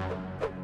Thank you.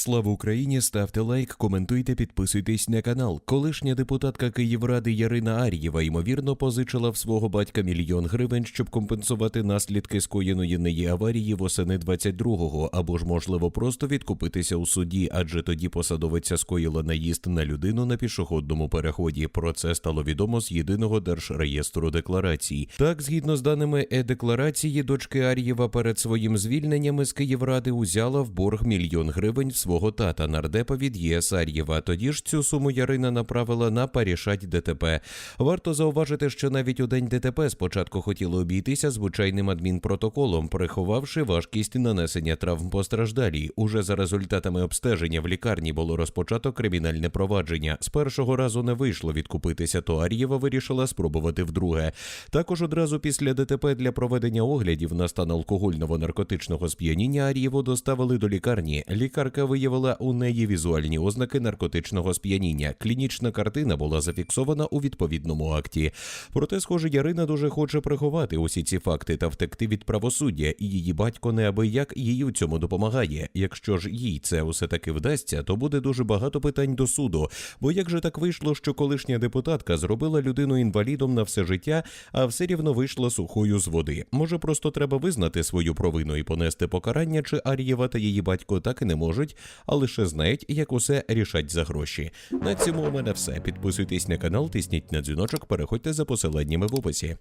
Слава Україні! Ставте лайк, коментуйте, підписуйтесь на канал. Колишня депутатка Київради Ярина Ар'єва ймовірно позичила в свого батька мільйон гривень, щоб компенсувати наслідки скоєної неї аварії восени 22-го, або ж можливо просто відкупитися у суді, адже тоді посадовиця скоїла наїзд на людину на пішохідному переході. Про це стало відомо з єдиного держреєстру декларацій. Так, згідно з даними е-декларації, дочки Ар'єва перед своїм звільненням із Київради узяла в борг мільйон гривень в свого тата нардепа від ЄС Ар'єва. Тоді ж цю суму Ярина направила на парішать ДТП. Варто зауважити, що навіть у день ДТП спочатку хотіли обійтися звичайним адмінпротоколом, приховавши важкість нанесення травм постраждалій. Уже за результатами обстеження в лікарні було розпочато кримінальне провадження. З першого разу не вийшло відкупитися, то Ар'єва вирішила спробувати вдруге. Також одразу після ДТП для проведення оглядів на стан алкогольного наркотичного сп'яніння Ар'єву доставили до лікарні. Лікарка виявила у неї візуальні ознаки наркотичного сп'яніння. Клінічна картина була зафіксована у відповідному акті. Проте, схоже, Ярина дуже хоче приховати усі ці факти та втекти від правосуддя, і її батько неабияк їй у цьому допомагає. Якщо ж їй це усе таки вдасться, то буде дуже багато питань до суду. Бо як же так вийшло, що колишня депутатка зробила людину інвалідом на все життя, а все рівно вийшла сухою з води? Може, просто треба визнати свою провину і понести покарання, чи Ар'єва та її батько так і не можуть, а лише знають, як усе рішать за гроші. На цьому у мене все. Підписуйтесь на канал, тисніть на дзвіночок, переходьте за посиланнями в описі.